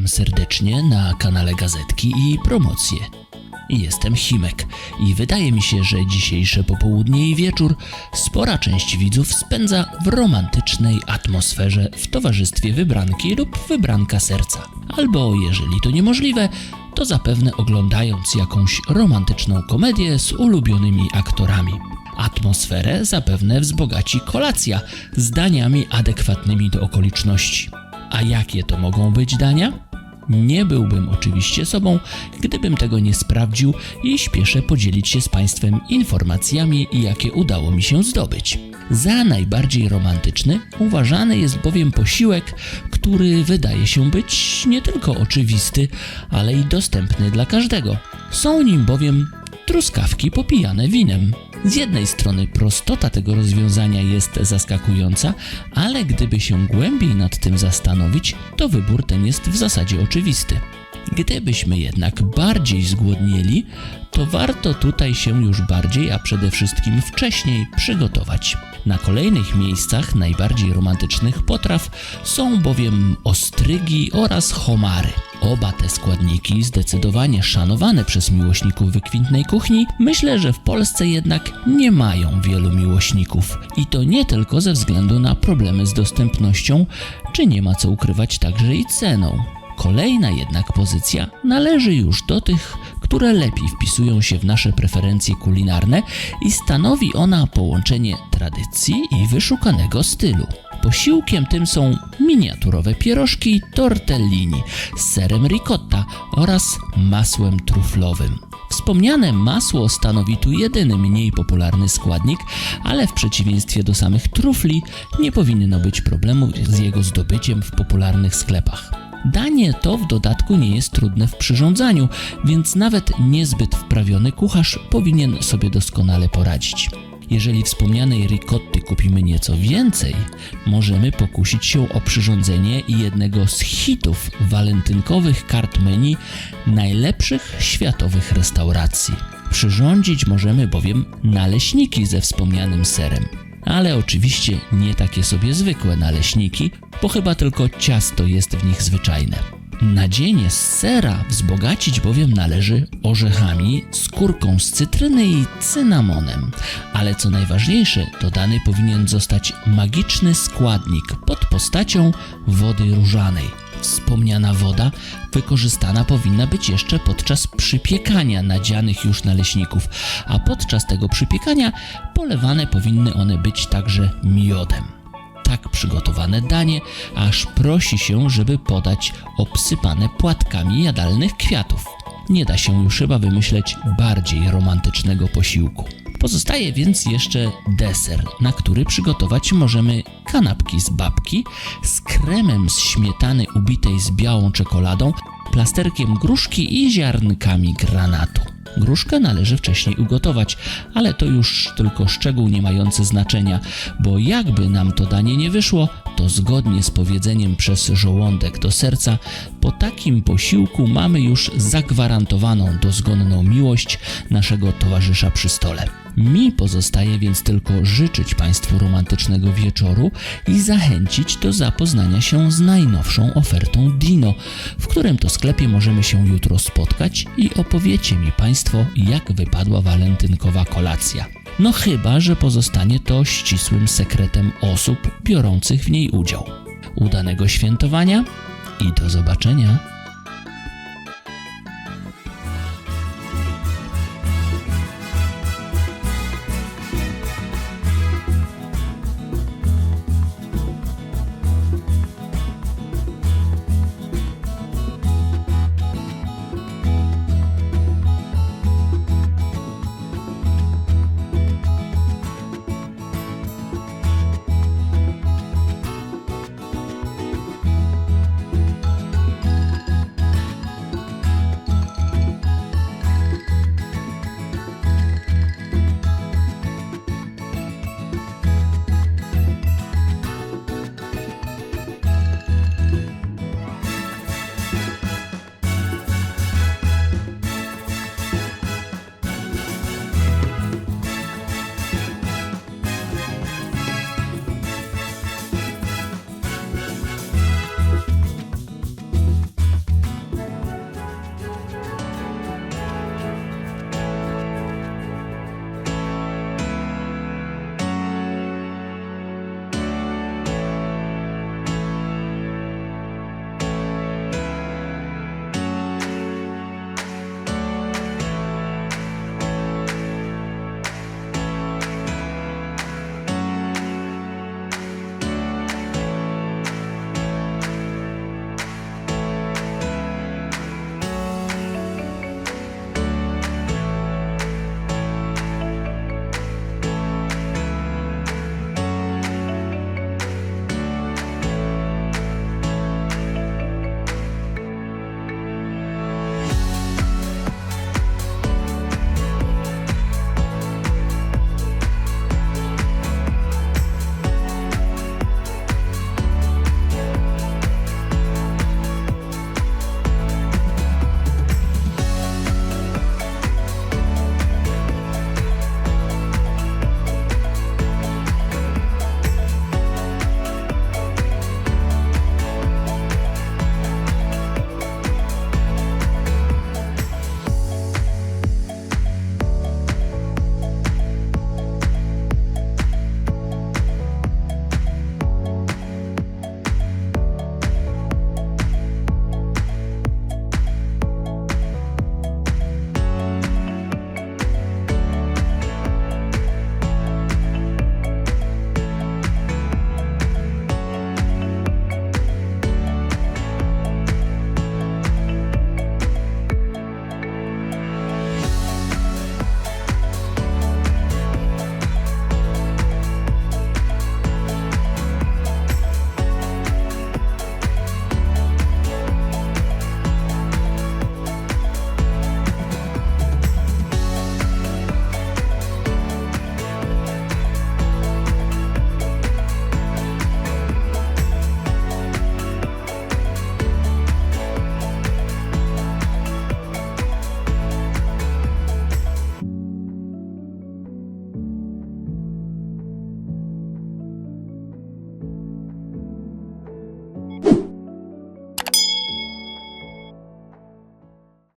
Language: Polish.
Witam serdecznie na kanale Gazetki i Promocje. Jestem Himek i wydaje mi się, że dzisiejsze popołudnie i wieczór spora część widzów spędza w romantycznej atmosferze w towarzystwie wybranki lub wybranka serca. Albo jeżeli to niemożliwe, to zapewne oglądając jakąś romantyczną komedię z ulubionymi aktorami. Atmosferę zapewne wzbogaci kolacja z daniami adekwatnymi do okoliczności. A jakie to mogą być dania? Nie byłbym oczywiście sobą, gdybym tego nie sprawdził i śpieszę podzielić się z Państwem informacjami, jakie udało mi się zdobyć. Za najbardziej romantyczny uważany jest bowiem posiłek, który wydaje się być nie tylko oczywisty, ale i dostępny dla każdego. Są nim bowiem truskawki popijane winem. Z jednej strony prostota tego rozwiązania jest zaskakująca, ale gdyby się głębiej nad tym zastanowić, to wybór ten jest w zasadzie oczywisty. Gdybyśmy jednak bardziej zgłodnieli, to warto tutaj się już bardziej, a przede wszystkim wcześniej przygotować. Na kolejnych miejscach najbardziej romantycznych potraw są bowiem ostrygi oraz homary. Oba te składniki, zdecydowanie szanowane przez miłośników wykwintnej kuchni, myślę, że w Polsce jednak nie mają wielu miłośników. I to nie tylko ze względu na problemy z dostępnością, czy nie ma co ukrywać także i ceną. Kolejna jednak pozycja należy już do tych, które lepiej wpisują się w nasze preferencje kulinarne i stanowi ona połączenie tradycji i wyszukanego stylu. Posiłkiem tym są miniaturowe pierożki tortellini z serem ricotta oraz masłem truflowym. Wspomniane masło stanowi tu jedyny mniej popularny składnik, ale w przeciwieństwie do samych trufli nie powinno być problemu z jego zdobyciem w popularnych sklepach. Danie to w dodatku nie jest trudne w przyrządzaniu, więc nawet niezbyt wprawiony kucharz powinien sobie doskonale poradzić. Jeżeli wspomnianej ricotty kupimy nieco więcej, możemy pokusić się o przyrządzenie jednego z hitów walentynkowych kart menu najlepszych światowych restauracji. Przyrządzić możemy bowiem naleśniki ze wspomnianym serem. Ale oczywiście nie takie sobie zwykłe naleśniki, bo chyba tylko ciasto jest w nich zwyczajne. Nadzienie z sera wzbogacić bowiem należy orzechami, skórką z cytryny i cynamonem. Ale co najważniejsze, dodany powinien zostać magiczny składnik pod postacią wody różanej. Wspomniana woda wykorzystana powinna być jeszcze podczas przypiekania nadzianych już naleśników, a podczas tego przypiekania polewane powinny one być także miodem tak przygotowane danie, aż prosi się, żeby podać obsypane płatkami jadalnych kwiatów. Nie da się już chyba wymyśleć bardziej romantycznego posiłku. Pozostaje więc jeszcze deser, na który przygotować możemy kanapki z babki z kremem z śmietany ubitej z białą czekoladą, plasterkiem gruszki i ziarnkami granatu. Gruszkę należy wcześniej ugotować, ale to już tylko szczegół nie mający znaczenia, bo jakby nam to danie nie wyszło, to zgodnie z powiedzeniem przez żołądek do serca, po takim posiłku mamy już zagwarantowaną dozgonną miłość naszego towarzysza przy stole. Mi pozostaje więc tylko życzyć Państwu romantycznego wieczoru i zachęcić do zapoznania się z najnowszą ofertą Dino, w którym to sklepie możemy się jutro spotkać i opowiecie mi Państwo, jak wypadła walentynkowa kolacja. No chyba, że pozostanie to ścisłym sekretem osób biorących w niej udział. Udanego świętowania i do zobaczenia.